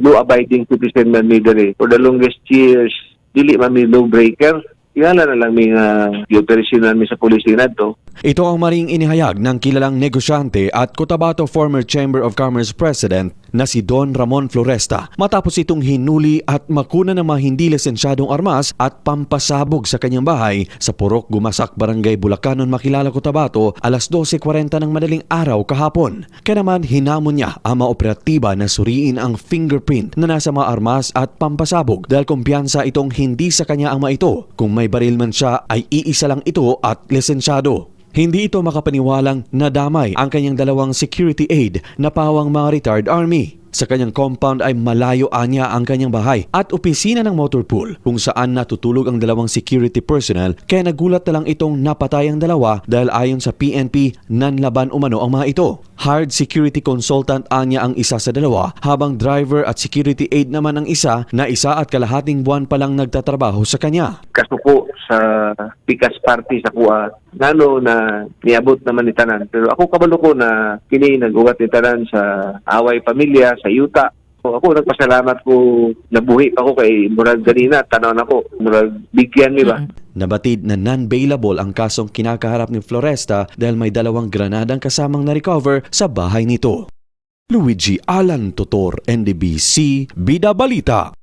law-abiding citizen man mi diri for the longest years dili man mi law breaker Kaya na lang nga uh, mi sa pulising nadto. Ito ang maring inihayag ng kilalang negosyante at Cotabato former Chamber of Commerce President na si Don Ramon Floresta matapos itong hinuli at makuna ng mga hindi lisensyadong armas at pampasabog sa kanyang bahay sa Purok Gumasak Barangay Bulacanon Makilala Cotabato alas 12.40 ng madaling araw kahapon. Kaya naman hinamon niya ang mga operatiba na suriin ang fingerprint na nasa mga armas at pampasabog dahil kumpiyansa itong hindi sa kanya ang mga ito. Kung may baril man siya ay iisa lang ito at lisensyado. Hindi ito makapaniwalang nadamay ang kanyang dalawang security aid na pawang mga retired army. Sa kanyang compound ay malayo anya ang kanyang bahay at opisina ng motor pool kung saan natutulog ang dalawang security personnel kaya nagulat na lang itong napatay ang dalawa dahil ayon sa PNP nanlaban umano ang mga ito. Hired security consultant anya ang isa sa dalawa habang driver at security aid naman ang isa na isa at kalahating buwan pa lang nagtatrabaho sa kanya. Kasuko sa pikas party sa kuha ngano na niabot naman ni tanan pero ako kabalo ko na kini nagugat ni tanan sa away pamilya sa yuta So, ako. Nagpasalamat ko nabuhi pa ko kay murag ganina tanaw na ko murag bigyan mi ba? Nabatid na non-bailable ang kasong kinakaharap ni Floresta dahil may dalawang granadang kasamang na-recover sa bahay nito. Luigi Alan Totor, NDBC, Bida Balita.